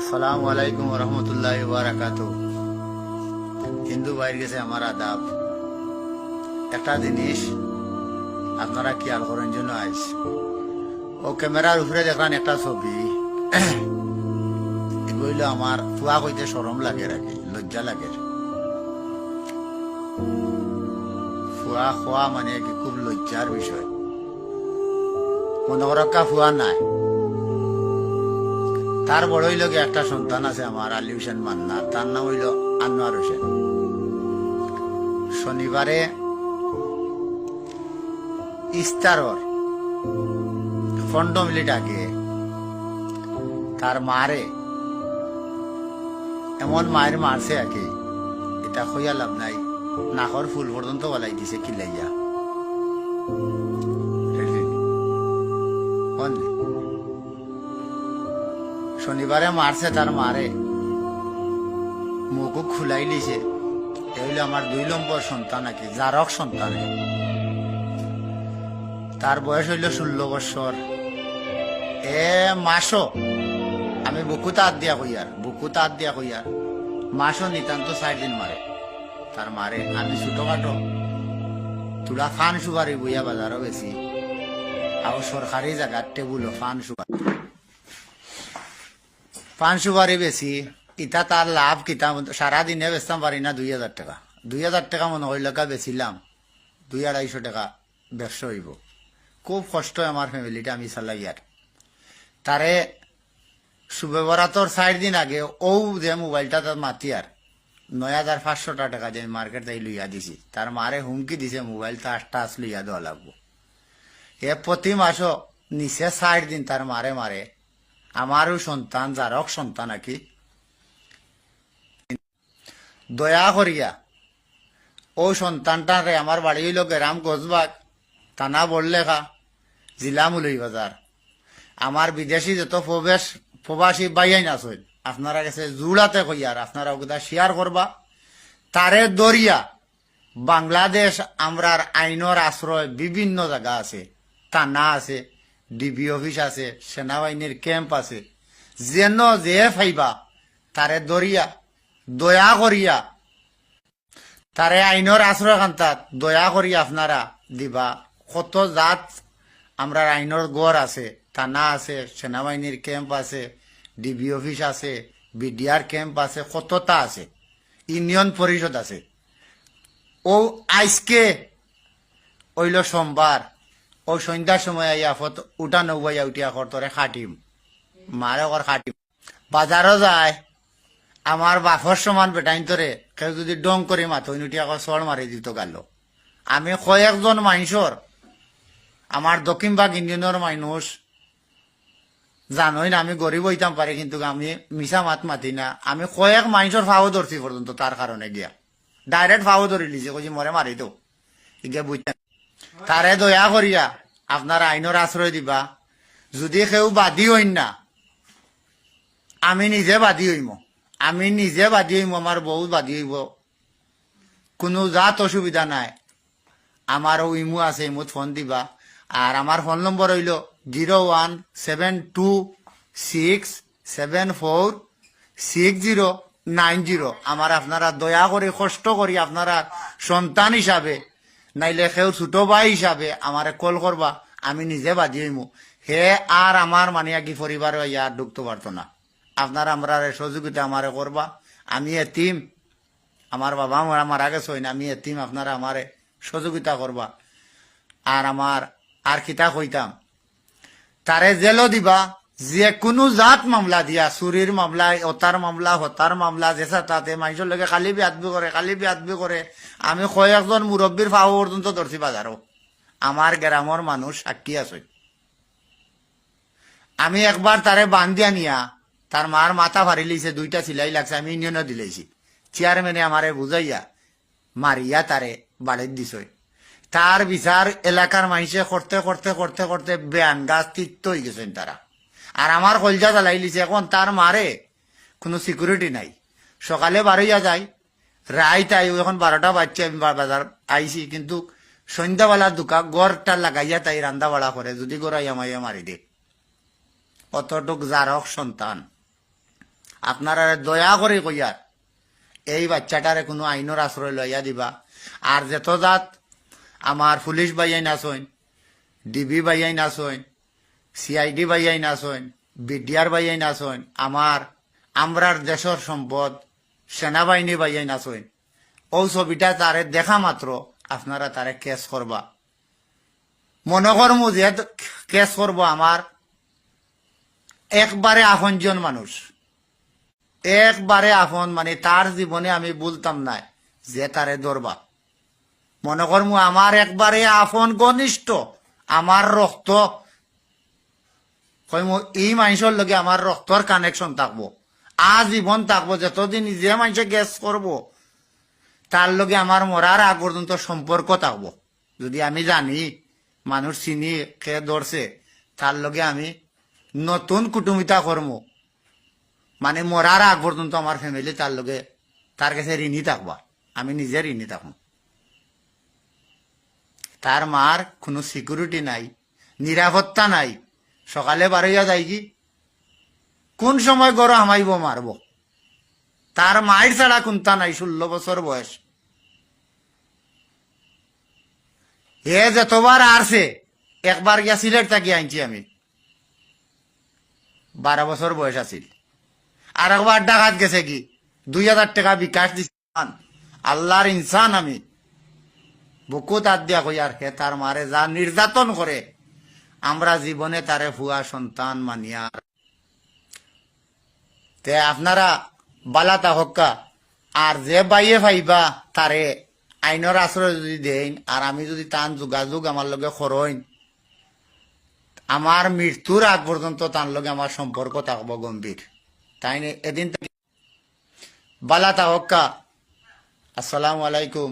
আসসালামু আলাইকুম রহমতুল্লাহ বারাকাত হিন্দু ভাইয়ের কাছে আমার আদাব। একটা জিনিস আপনারা খেয়াল করেন জন্য আইস। ও ক্যামেরার উপরে দেখলাম একটা ছবি। এগুলো আমার ফুয়া কইতে সরম লাগে রাখি লজ্জা লাগে ফুয়া খোয়া মানে কি খুব লজ্জার বিষয়। মনে করক্কা ফুয়া নাই। তার বড় হইল কি একটা সন্তান আছে আমার আলী হোসেন মান্না। তার নাম হইল আনোয়ার হোসেন। শনিবারে ইস্তারর পনেরো মিনিট আগে তার মারে এমন মায়ের মারছে আগে এটা হইয়া লাভ নাই। নাকর ফুল পর্যন্ত বলাই দিছে কিলাইয়া। শনিবারে মারছে, তার মারে। মুখ খুলাই লিছে। এই আমার দুই নম্বর সন্তান নাকি, জারক সন্তান। তার বয়স হইল ষোলো বছর। এ মাসও আমি বুকু তাঁত দিয়া কইয়ার বুকু তাঁত দিয়া কইয়ার মাসও নিতান্ত চার দিন মারে। তার মারে, আমি ছোটখাটো। তুলা ফান সুপারি বইয়া বাজারও বেশি আৰু সরকারি জায়গার টেবুল ফান সুপারি পান সুপারি বেশি ইটা তার লাভ কিতা সারাদিনে বেচতাম পারি না দুই হাজার টাকা। দুই হাজার টাকা মনে হইলকা বেচিলাম, দুই আড়াইশো টাকা ব্যবসা হইব। খুব কষ্ট আমার ফ্যামিলিটা আমি চালাই আর তারে সুব্যবরাতর চার দিন আগে ও যে মোবাইলটা তার মাতি আর, নয় হাজার পাঁচশো টাকা যে মার্কেট তাই লইয়া দিছি। তার মারে হুমকি দিছে মোবাইলটা আটটা আস লইয়া দেওয়া লাগবো। এ প্রতি মাসও নিচে চার দিন তার মারে মারে আমারও সন্তান যারক সন্তান নাকি দয়া করিয়া, ও সন্তানটারে আমার বাড়ি হইল গেরাম গজবাগ থানা বললেখা জিলা মুলই বাজার আমার বিদেশি যত প্রবেশ প্রবাসী বাইয়াইন আছে, আপনারা কাছে জুড়াতে কইয়ার আপনারা ওগুলা শেয়ার করবা তারে দরিয়া বাংলাদেশ আমরার আইনের আশ্রয় বিভিন্ন জায়গা আছে থানা আছে। ডিবি অফিস আছে, সেনাবাহিনীর ক্যাম্প আছে। যেন যে ফাইবা তারে দরিয়া দয়া করিয়া। তারে আইনের আশ্রয় কান্তাত দয়া করি আপনারা দিবা। কত জাত আমরা আইনের গড় আছে, থানা আছে সেনাবাহিনীর ক্যাম্প আছে, ডিবি অফিস আছে বিডিআর ক্যাম্প আছে, কতটা আছে? ইউনিয়ন পরিষদ আছে। ও আজকে ওইল সোমবার ও সন্ধ্যার সময় আইয়া ফত উঠা নৌবাইয়া উঠিয়া করতরে খাটিম। মারে কর খাটিম। বাজারও যায়। আমার বাফর সমান বেটাইন তরে কেউ যদি ডং করে মাথো উঠিয়া কর চড় মারি দিত গাল। আমি কয়েকজন মানুষর আমার দক্ষিণবাগ ইউনিয়নের মানুষ জানোই না, আমি গরিব হইতাম পারি কিন্তু আমি মিশা মাত মাতি না। আমি কয়েক মানুষের ফাও ধরছি পর্যন্ত তার কারণে গিয়া। ডাইরেক্ট ফাও ধরে লিছে কইছি মরে মারি তো ইগে বুঝতেন তারে দয়া করিয়া আপনার আইনের আশ্রয় দিবা। যদি কেউ বাদী হইন না, আমি নিজে বাদী হইম। আমি নিজে বাদী হইম আমার বউ বাদী হইব। কোনো জাত অসুবিধা নাই। আমার ইমু আছে, ইমুত ফোন দিবা। আর আমার ফোন নম্বর হইল zero one seven two six seven four six zero nine zero আমার আপনারা দয়া করে কষ্ট করি আপনারা সন্তান হিসাবে নাইলে সেও ছোট ভাই হিসাবে আমারে কল করবা আমি নিজে বাজি হইমু হে আর আমার মানে কি পরিবার ইয়ার ঢুকতে পারতো না আপনারা আমরা সহযোগিতা আমারে করবা আমি এতিম আমার বাবা মারা মারা গেছে না, আমি এতিম আপনারা আমারে সহযোগিতা করবা আর আমার আর কিতা কইতাম তারে জেলও দিবা যে কোনো জাত মামলা দিয়া চুরির মামলা অতার মামলা হতার মামলা যেসা তাতে মানুষের লগে খালি বিয়াদবি করে খালি বিয়াদবি করে আমি কয় একজন মুরব্বীর ফাও পর্যন্ত ধরছি বাজারও আমার গ্রামের মানুষ সাক্ষী আছে। আমি একবার তারে বান্ধিয়া নিয়া তার মার মাথা ভারি লিছে, দুইটা সিলাই লাগছে, আমি ইউনিয়নে দিলেছি চেয়ারম্যানে আমারে বুঝাইয়া মারিয়া তারে বাড়ির দিছই তার বিচার এলাকার মানুষে করতে করতে করতে করতে বেয়ান গাছ তিক্ত হয়ে গেছেন তারা আর আমার কলজা জ্বালাই লিছে এখন, তার মারে কোনো সিকিউরিটি নাই। সকালে বারোইয়া যায় রায় তাই এখন বারোটা বাচ্চা আমি বাজার আইছি, কিন্তু সন্ধ্যাবেলা দোকা গড়টা লাগাইয়া তাই রান্দা বাড়া করে, যদি গড়াইয়া মাইয়া মারি দে। অতটুক জারক সন্তান। আপনারা দয়া করে কইয়ার এই বাচ্চাটারে কোনো আইনের আশ্রয় লইয়া দিবা। আর যেত জাত আমার পুলিশ বাইয়াই নাচইন ডিবি বাইয়াই নাচইন সিআইডি বাইয়াই নাচইন বিডিআর বাইয়াই নাচইন আমার, আমরার দেশের সম্পদ, সেনাবাহিনী বাইয়াই নাচইন ও ছবিটা তারে দেখা মাত্র, আপনারা তারে কেস করবা। মনে করমু যে কেস করব আমার একবারে আপনজন মানুষ। একবারে আপন মানে তার জীবনে আমি বলতাম না যে তারে দরবা মনে করমু, আমার একবারে আপন ঘনিষ্ঠ, আমার রক্ত কইমু এই মানুষের লগে আমার রক্তর কানেকশন থাকব। আজীবন থাকব যতদিন যে মানুষে গ্যাস করব তার লগে আমার মরার আগ পর্যন্ত সম্পর্ক থাকব। যদি আমি জানি মানুষ চিনি খেয়ে ধরছে তার লগে আমি নতুন কুটুমিতা কর্ম মানে মরার আগ পর্যন্ত আমার ফ্যামিলি তার লগে তার কাছে ঋণী থাকবা। আমি নিজে ঋণী থাকব তার মার কোনো সিকিউরিটি নাই নিরাপত্তা নাই। সকালে বারইয়া যায় কি? কোন সময় গরো হামাইব মারব? তার মায়ের ছাড়া কোনটা নাই ষোলো বছর বয়স। এ যতবার আসছে একবার গিয়া সিলেট থাকি আনছি আমি। বারো বছর বয়স আছিল। আর একবার ডাকাত গেছে কি? দুই হাজার টাকা বিকাশ দিচ্ছি আল্লাহর ইনসান আমি। বুকু তার দিয়া কই আর হে, তার মারে যা নির্যাতন করে আমরা জীবনে তারে ভুয়া সন্তান মানিয়া। তে আপনারা বালাতা হক্কা, আর যে বাইয়ে ভাইবা তারে আইনের আশ্রয় যদি দেন আর আমি যদি তান যোগাযোগ আমার লগে করইন আমার মৃত্যুর আগ পর্যন্ত তার লগে আমার সম্পর্ক থাকব গম্ভীর তাই এদিন বালাতা হক্কা, আসসালামু আলাইকুম।